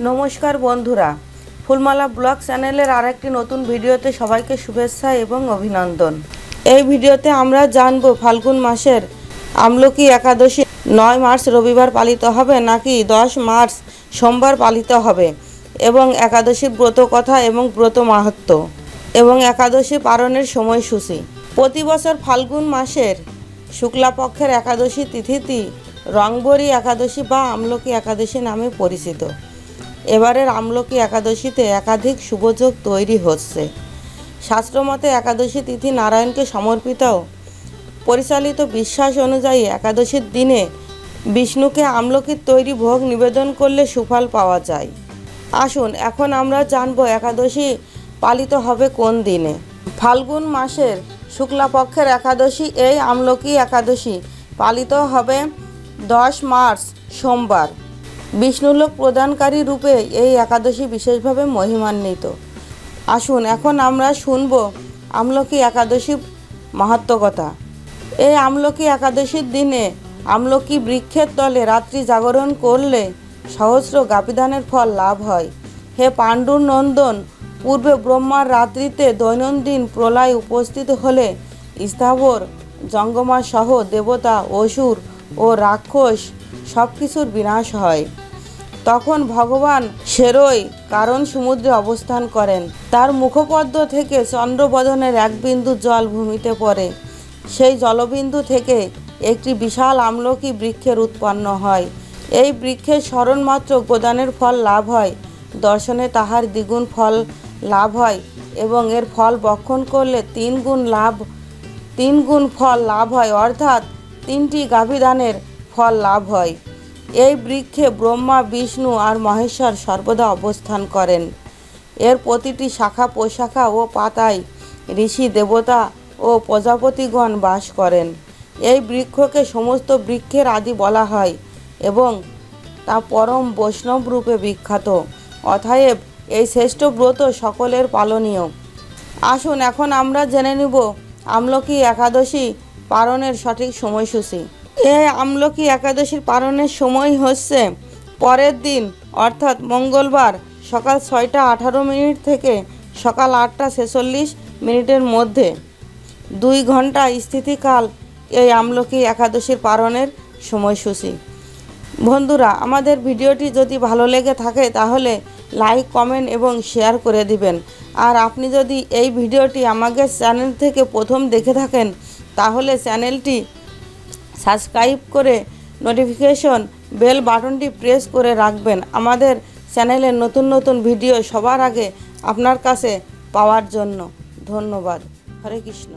নমস্কার বন্ধুরা, ফুলমালা ব্লগ চ্যানেলের আরেকটি নতুন ভিডিওতে সবাইকে শুভেচ্ছা এবং অভিনন্দন। এই ভিডিওতে আমরা জানব ফাল্গুন মাসের আমলকি একাদশী নয় মার্চ রবিবার পালিত হবে নাকি দশ মার্চ সোমবার পালিত হবে এবং একাদশীর ব্রত কথা এবং ব্রত মাহাত্ম এবং একাদশী পালনের সময়সূচি। প্রতি বছর ফাল্গুন মাসের শুক্লাপক্ষের একাদশী তিথিটি রংবরী একাদশী বা আমলকি একাদশী নামে পরিচিত। এবারের আমলকি একাদশীতে একাধিক শুভযোগ তৈরি হচ্ছে। শাস্ত্রমতে একাদশী তিথি নারায়ণকে সমর্পিত। পরিচালিত বিশ্বাস অনুযায়ী একাদশীর দিনে বিষ্ণুকে আমলকির তৈরি ভোগ নিবেদন করলে সুফল পাওয়া যায়। আসুন, এখন আমরা জানব একাদশী পালিত হবে কোন দিনে। ফাল্গুন মাসের শুক্লাপক্ষের একাদশী, এই আমলকি একাদশী পালিত হবে দশ মার্চ সোমবার। বিষ্ণুলোক প্রদানকারী রূপে এই একাদশী বিশেষভাবে মহিমান্বিত। আসুন, এখন আমরা শুনব আমলকি একাদশী মাহাত্মকতা এই আমলকি একাদশীর দিনে আমলকি বৃক্ষের তলে রাত্রি জাগরণ করলে সহস্র গাপিদানের ফল লাভ হয়। হে পাণ্ডুর নন্দন পূর্বে ব্রহ্মার রাত্রিতে দৈনন্দিন প্রলয় উপস্থিত হলে স্থাবর জঙ্গমা সহ দেবতা, অসুর ও রাক্ষস সব কিছুর বিনাশ হয়। তখন ভগবান সেরই কারণ সমুদ্রে অবস্থান করেন। তার মুখপদ্ম থেকে চন্দ্রবদনের এক বিন্দু জল ভূমিতে পড়ে। সেই জলবিন্দু থেকে একটি বিশাল আমলকি বৃক্ষের উৎপন্ন হয়। এই বৃক্ষের স্মরণমাত্র গোদানের ফল লাভ হয়। দর্শনে তাহার দ্বিগুণ ফল লাভ হয় এবং এর ফল বক্ষণ করলে তিন গুণ লাভ, তিন গুণ ফল লাভ হয়। অর্থাৎ তিনটি গাভীদানের ফল লাভ হয়। এই বৃক্ষে ব্রহ্মা, বিষ্ণু আর মহেশ্বর সর্বদা অবস্থান করেন। এর প্রতিটি শাখা প্রশাখা ও পাতায় ঋষি দেবতা ও প্রজাপতিগণ বাস করেন। এই বৃক্ষকে সমস্ত বৃক্ষের আদি বলা হয় এবং তা পরম বৈষ্ণব রূপে বিখ্যাত। অতএব এই শ্রেষ্ঠ ব্রত সকলের পালনীয়। আসুন, এখন আমরা জেনে নিব আমলকি একাদশী পালনের সঠিক সময়সূচি। এই আমলকি একাদশীর পালনের সময় হচ্ছে পরের দিন, অর্থাৎ মঙ্গলবার সকাল ছয়টা আঠারো মিনিট থেকে সকাল আটটা ছেচল্লিশ মিনিটের মধ্যে। দুই ঘণ্টা স্থিতিকাল এই আমলকি একাদশীর পালনের সময়সূচি। বন্ধুরা, আমাদের ভিডিওটি যদি ভালো লেগে থাকে তাহলে লাইক, কমেন্ট এবং শেয়ার করে দিবেন। আর আপনি যদি এই ভিডিওটি আমাদের চ্যানেল থেকে প্রথম দেখে থাকেন, তাহলে চ্যানেলটি সাবস্ক্রাইব করে নোটিফিকেশন বেল বাটনটি প্রেস করে রাখবেন। আমাদের চ্যানেলের নতুন নতুন ভিডিও সবার আগে আপনার কাছে পাওয়ার জন্য। ধন্যবাদ। হরে কৃষ্ণ।